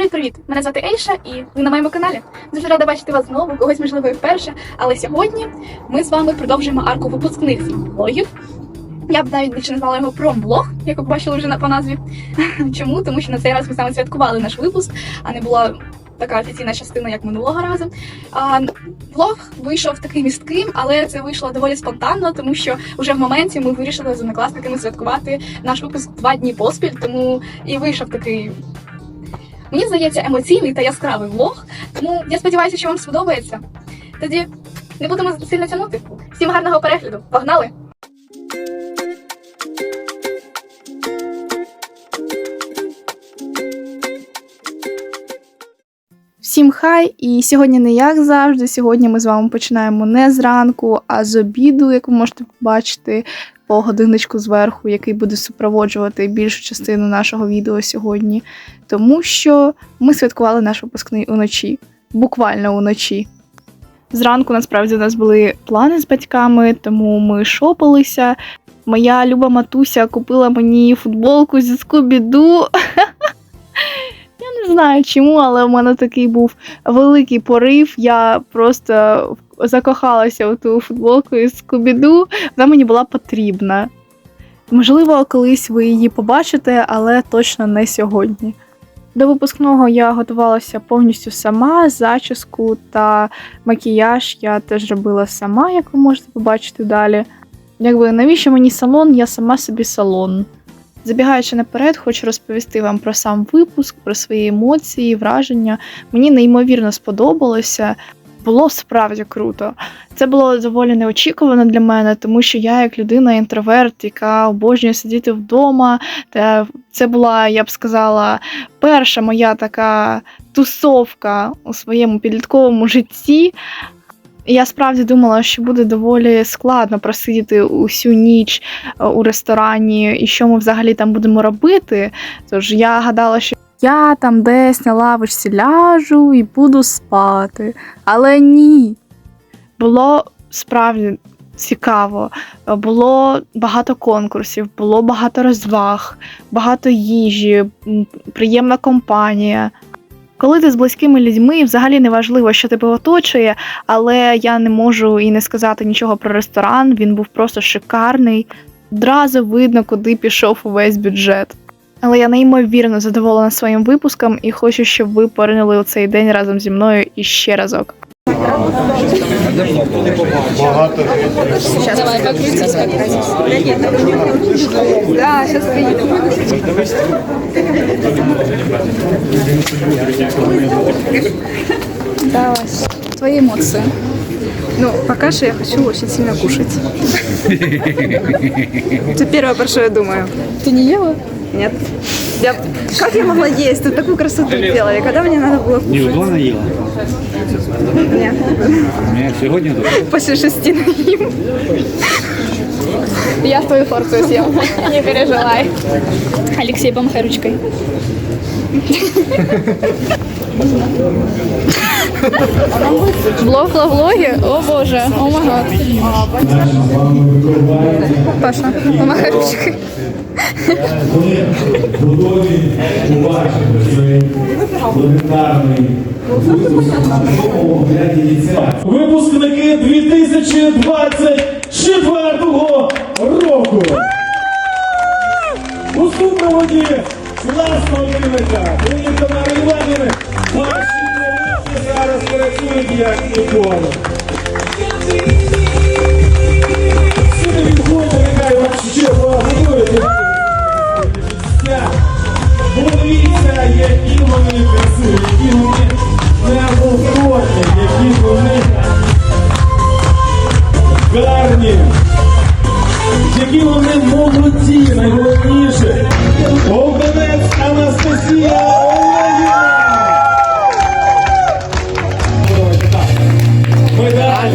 Привіт-привіт! Мене звати Ейша, і ви на моєму каналі. Дуже рада бачити вас знову, когось можливо і вперше. Але сьогодні ми з вами продовжуємо арку випускних влогів. Я б навіть більше назвала його промблог, як ви бачили вже по назві. Чому? Тому що на цей раз ми саме святкували наш випуск, а не була така офіційна частина, як минулого разу. А, влог вийшов таким містким, але це вийшло доволі спонтанно, тому що вже в моменті ми вирішили з однокласниками святкувати наш випуск два дні поспіль, тому і вийшов такий Мені здається, емоційний та яскравий влог. Тому я сподіваюся, що вам сподобається. Тоді не будемо сильно тягнути. Всім гарного перегляду. Погнали! Всім хай! І сьогодні не як завжди. Сьогодні ми з вами починаємо не зранку, а з обіду, як ви можете побачити по годиночку зверху, який буде супроводжувати більшу частину нашого відео сьогодні. Тому що ми святкували наш випускний уночі, буквально уночі. Зранку насправді у нас були плани з батьками, тому ми шопилися. Моя люба матуся купила мені футболку зі Скубіду. Знаю чому, але в мене такий був великий порив. Я просто закохалася у ту футболку із Скубіду. Вона мені була потрібна. Можливо, колись ви її побачите, але точно не сьогодні. До випускного я готувалася повністю сама, зачіску та макіяж я теж робила сама, як ви можете побачити далі. Якби навіщо мені салон, я сама собі салон. Забігаючи наперед, хочу розповісти вам про сам випуск, про свої емоції, враження. Мені неймовірно сподобалося. Було справді круто. Це було доволі неочікувано для мене, тому що я, як людина інтроверт, яка обожнює сидіти вдома, та це була, я б сказала, перша моя така тусовка у своєму підлітковому житті. Я справді думала, що буде доволі складно просидіти усю ніч е, у ресторані, і що ми взагалі там будемо робити. Тож я гадала, що я там десь на лавочці ляжу і буду спати. Але ні. Було справді цікаво. Було багато конкурсів, було багато розваг, багато їжі, приємна компанія. Коли ти з близькими людьми, взагалі не важливо, що тебе оточує, але я не можу і не сказати нічого про ресторан. Він був просто шикарний. Одразу видно, куди пішов увесь бюджет. Але я неймовірно задоволена своїм випуском і хочу, щоб ви поринули у цей день разом зі мною іще разок. Багато Давай, покрутись. Да, сейчас приеду. Давай. Твои эмоции. Ну, пока что я хочу очень сильно кушать. Это первое, я думаю. Ты не ела? Нет. Я... Как я могла есть? Тут такую красоту делали. Когда мне надо было Ні, кушать? вдома їла. Нет. Ні, сьогодні тут. После шести наим. Я твою порцию съем. Не переживай. Алексей, помахай ручкой. Блог на влоге? О боже, о май гад. Паша, помахай ручкой. Вони готові побачити легендарний випуск на огляді ліцею. Випускники 2024 року. У супроводі класного керівника Леоніда Тамари Іванівни ваші молодці зараз працюють як ніколи. Сюди відходять, нехай вам ще поаплодують. Подивіться, які вони красиві, які вони неповторні, які вони гарні, які вони молоді, найголовніше. Овенець Анастасія Олегівна! Медаль,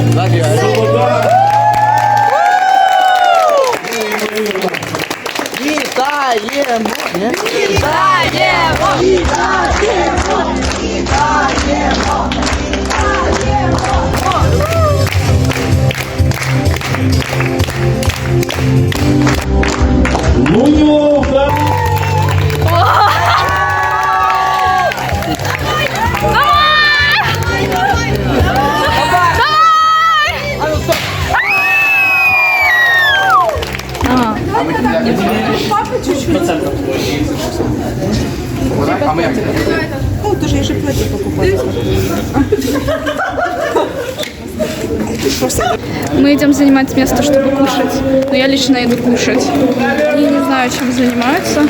Мы идем занимать место, чтобы кушать. Но я лично иду кушать. И не знаю, чем занимаются.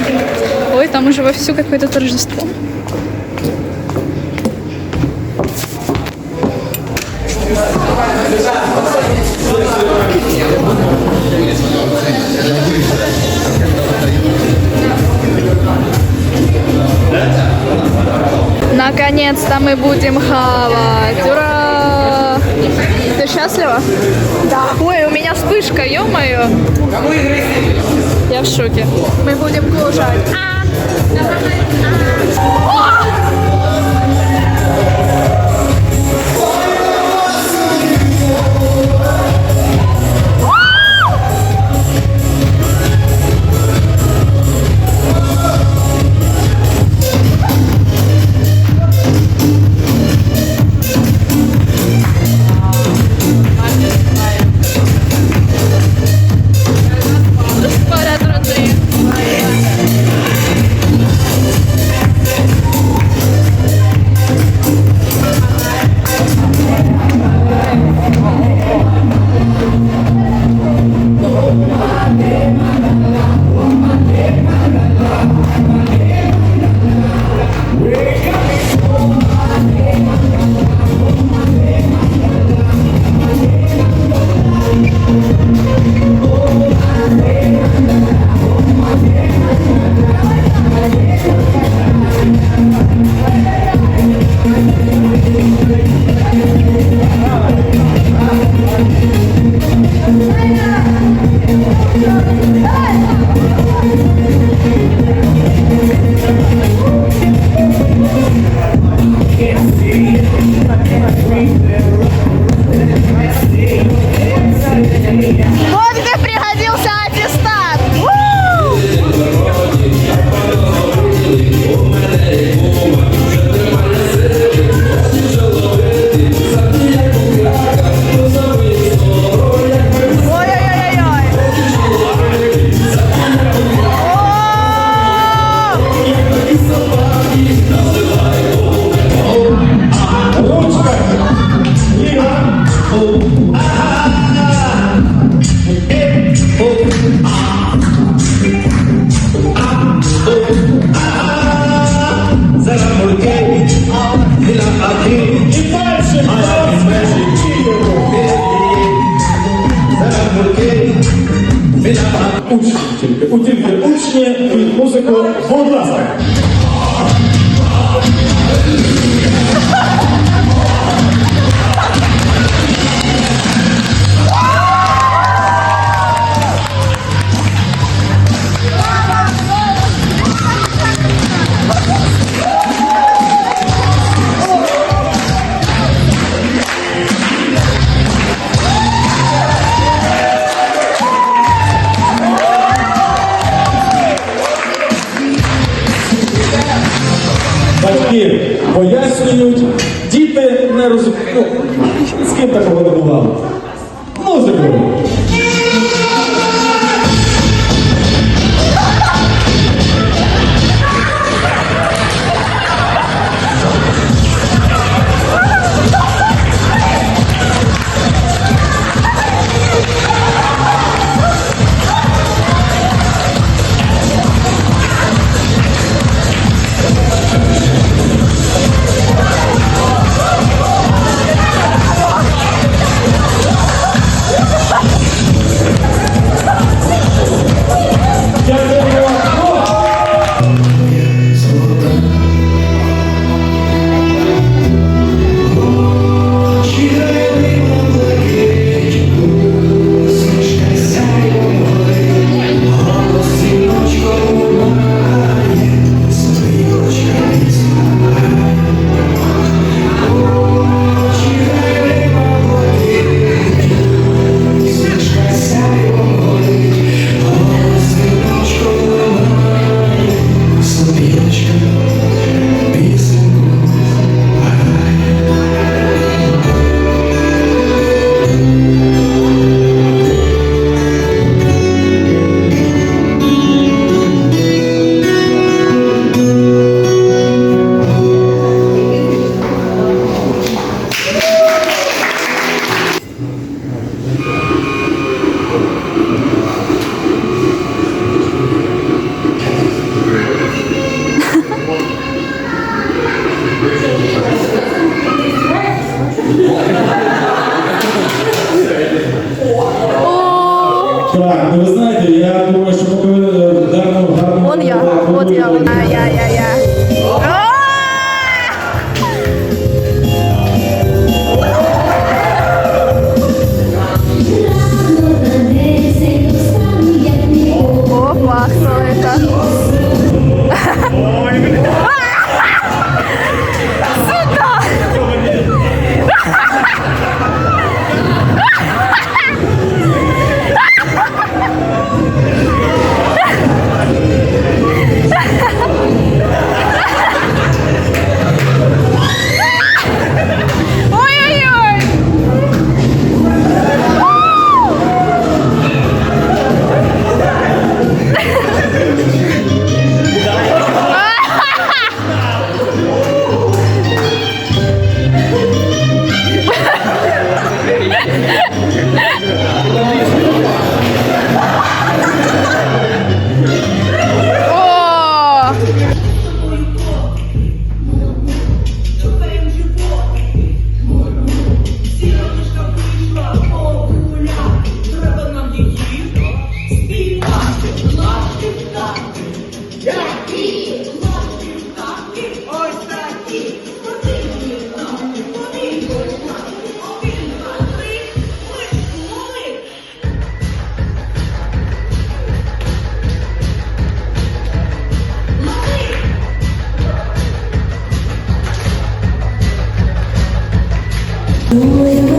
Ой, там уже вовсю какое-то торжество. Наконец-то мы будем хавать. Ура! Ты счастлива? Да. Ой, у меня вспышка, ё-моё. Я в шоке. Мы будем кушать. Поряд Я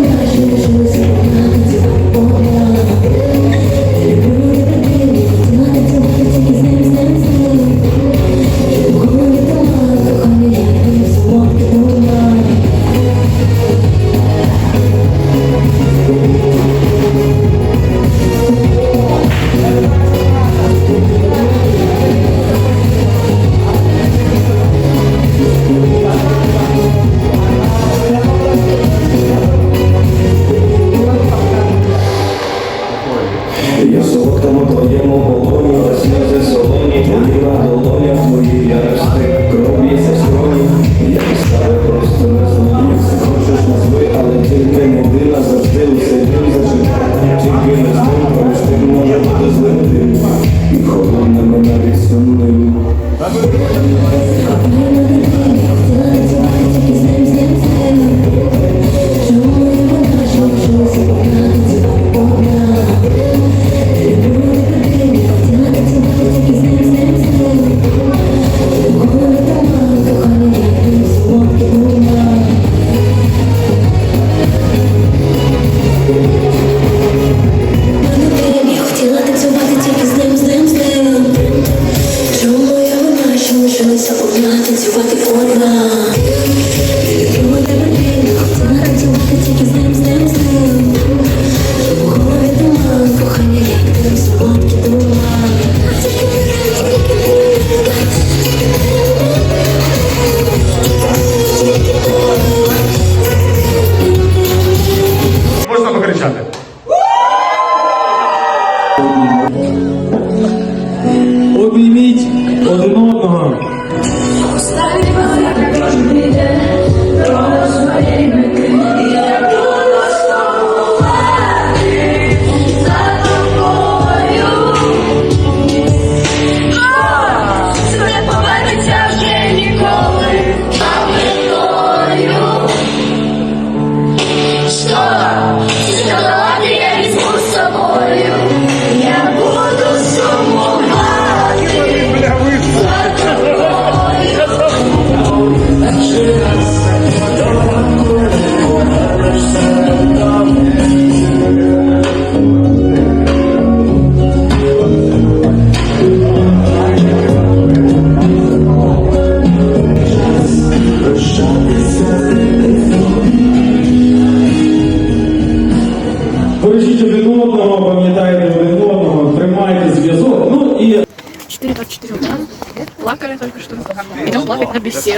Боліла долоня твої, я рости, кров б'ється в скроні. Я ставив просто не знаю, як це хочеш назви, але тільки не дина, завжди усе дим зачекай. Тільки не з ним, поміж тим може бути злим дим. І холодними навіть сумним. вона, що лишилася одна, танцювати одна? Люблю тебе вільно, хотіла танцювати тільки з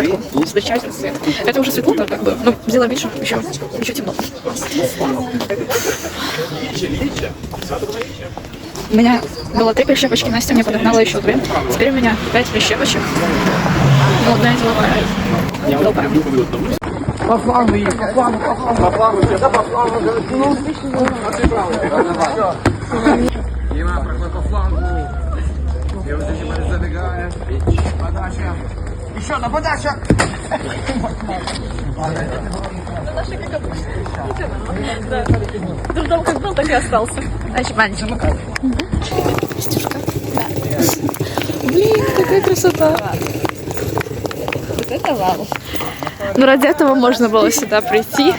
беседку. Встречать рассвет. Это уже светло, как бы. Ну, сделаем вид, что еще, еще темно. У меня было три прищепочки, Настя мне подогнала еще две. Теперь у меня пять прищепочек. Ну, одна деловая. Добрая. Дурдом как был, так и остался. Значит, маленький. Блін, така красота. Вот это вау. Ну, ради этого можно было сюда прийти.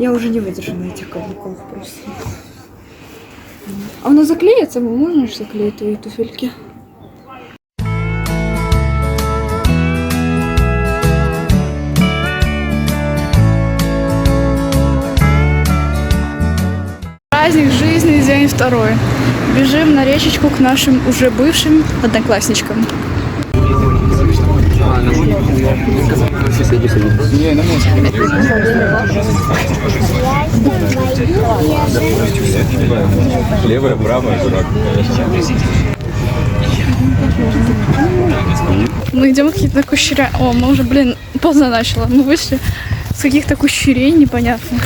Я уже не выдержу на этих каблуках просто. А оно заклеится? Можно же заклеить твои туфельки? Праздник жизни, день второй. Бежим на речечку к нашим уже бывшим одноклассничкам. Левая, правая, дурак. Мы идем какие-то кущеря. О, мы уже, блин, поздно начало. Мы вышли с каких-то кущерей непонятных.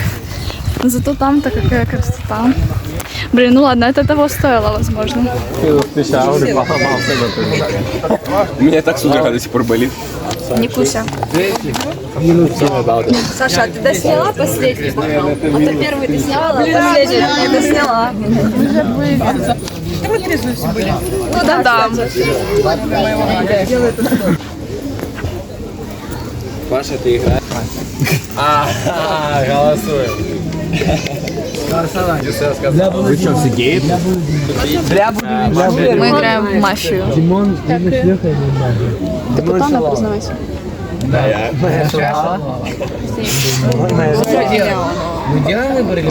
Зато там-то какая красота. Блин, ну ладно, это того стоило, возможно. У меня так судорога до сих пор болит. Не куся. Саша, а ты досняла последний бокал? Вот первый ты сняла, а последний ты досняла. Ну да, да. Паша, ты играешь? А, голосуем. Вы что, все геи? Ми граємо в мафію. Ти потом признавайся.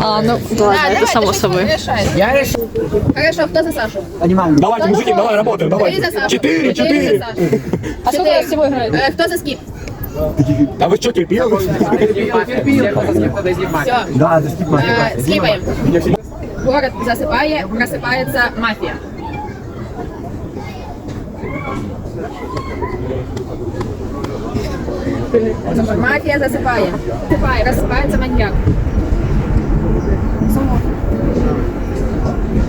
А, ну ладно, это само собой. Хорошо, кто за Сашу? Давайте, мужики, давай работаем, Ты Сашу. Четыре, Ты четыре. А сколько раз всего играет? Э, Кто за скип? А вы что, терпел? Все. Э, Скипаем. Город засыпает, просыпается мафия. Мафия засыпает. Засыпает, просыпается маньяк.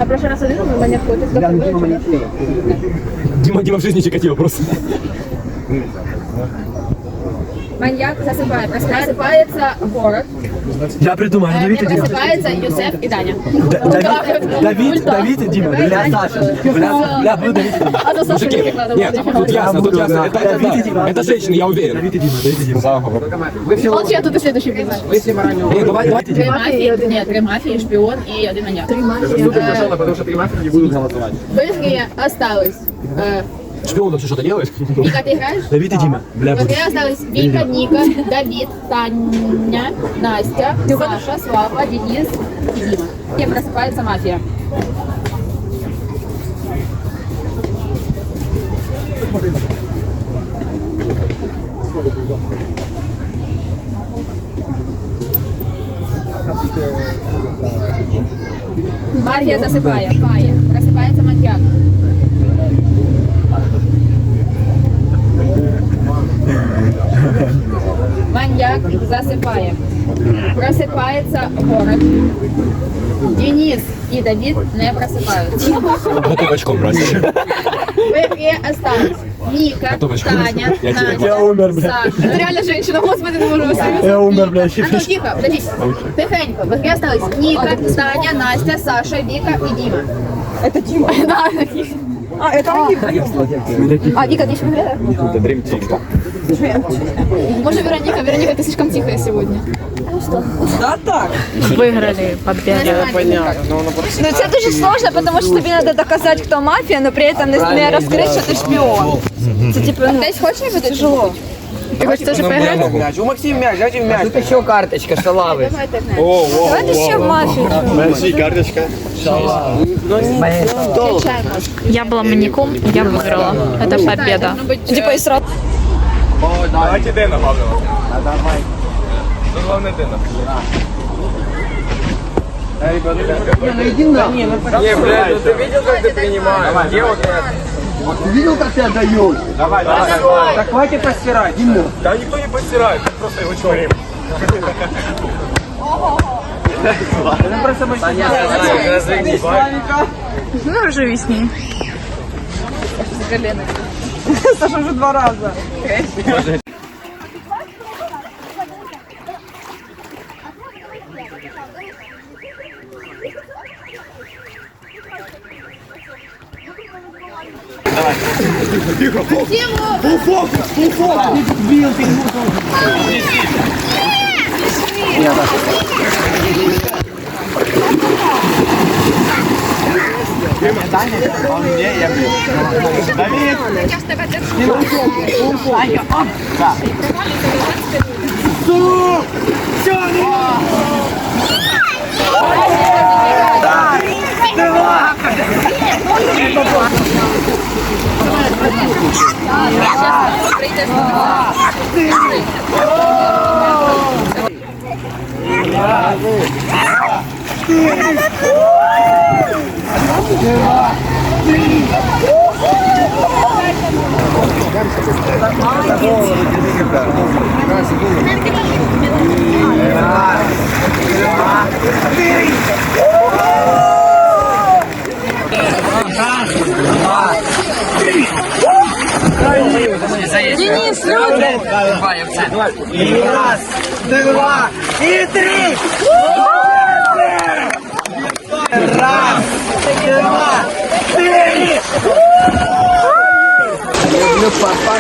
А прошлый раз один был маньяк ходит? Дима, Дима в жизни Чикатило просто. Маньяк засыпает, просыпается город. Я придумаю, Давид и не Дима. просыпается Юсеф и Даня. Давид, Давид, Давид и Дима. Бля, Саша. Бля, бля, буду Давид и Дима. А за Сашу Мужики, нет, тут ясно, тут ясно. Это, это, да. это женщины, я уверен. Давид и Дима, Давид и Дима. Молчи, а тут и следующий будет. Э, давай, давайте, Три мафии, нет, три мафии, шпион и один маньяк. Три Потому что три мафии не будут голосовать. Быстрее осталось. Э, Шпион вообще что-то делает? Вика, ты играешь? Давид и Дима. Бля, буду. Быстрее осталось Вика, Ника, Давид, Таня, Настя, Саша, Слава, Денис и Дима. И просыпается мафия. Мафия засыпает. Просыпается маньяк. Маньяк засыпает. Просыпается город. Денис и Давид не просыпаются. Готов очком брать. В игре остались Ника, Готовочка. Таня, Я тебе Настя, Я умер, бля. Саша. Это реально женщина, господи, не можу Я умер, бля, А ну тихо, подожди. Тихенько. В игре осталось Ника, Таня, Настя, Саша, Вика и Дима. Это Дима? Да, А, это А, Вика, ты еще в игре? Это Dream Team. Может, Вероника? Вероника, ты слишком тихая сегодня. Выиграли победу. Ну це дуже сложно, тому що тобі треба доказати, хто мафія, але при цьому не розкрити, що ти шпіон. Це типу, ну, Десь хочеш бути тяжело? Ты хочешь тоже поиграть? Мяч. У Максима мяч, дайте мяч. Тут еще карточка, шалавы. Давайте знаєш. давайте ще в мафію. Я была маньяком, я выиграла. Это победа. Типа і сразу. Давайте Дэна главного. Ну, главное Дэна. Не, блядь, ну ты видел, как ты принимаешь? Где вот это? Видел, как тебя дают? Давай, давай, давай. Так хватит постирать. Дима. Да никто не постирает, мы просто его чморим. Это просто обычно. Ну, живи с ней. Саша вже два фокус, фул фокус. Бил, ты его Давид! Давид! Да. Суп! Все, Два! Два! Sige. Денис, люди! И раз, два, и три! Раз, два, три! Люблю папа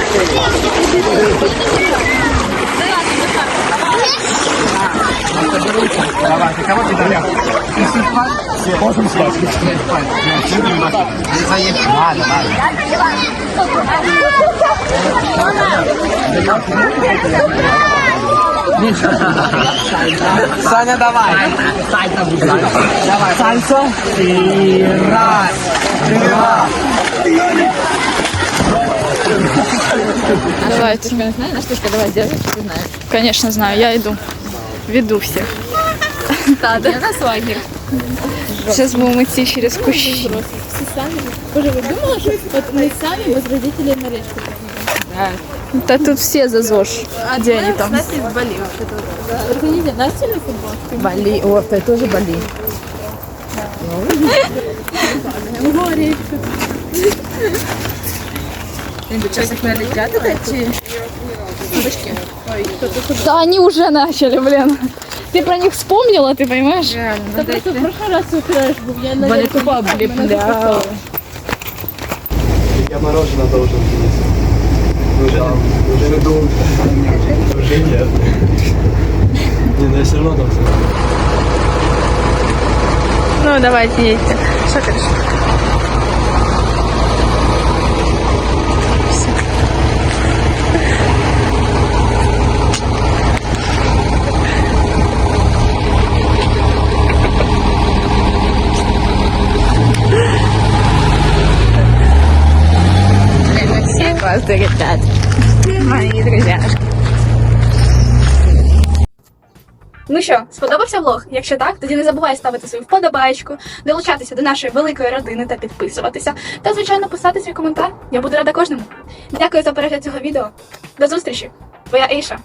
ты кого ты дорог? Ты спать? Все, можем спать. Все, спать. Не заехали. Ладно, ладно. Саня, давай. Давай. Сальса. И раз, два. Давайте. Знаешь, на штучка, давай сделай, что ты знаешь. Конечно, знаю, я иду. Веду всех. Да, да. У нас лагерь. Сейчас будем идти через кущи. Боже, вы думали, что вот мы сами без родителей на речку Да тут все за ЗОЖ. Где они там? Настя из Бали. Организуйте, Настя на футбол? Бали. О, это тоже Бали. Эти Да они уже начали, блин. Ты про них вспомнила, ты понимаешь? Да просто в прошлый раз упираешь, я на тупо облеплял. Я мороженое должен есть. Уже, уже думал. Уже нет. Не, ну я все равно там Ну, давайте едьте. Что ты решила? Мої друзі. Ну що, сподобався влог? Якщо так, тоді не забувай ставити свою вподобайку, долучатися до нашої великої родини та підписуватися. Та, звичайно, писати свій коментар. Я буду рада кожному. Дякую за перегляд цього відео. До зустрічі! Твоя Ейша.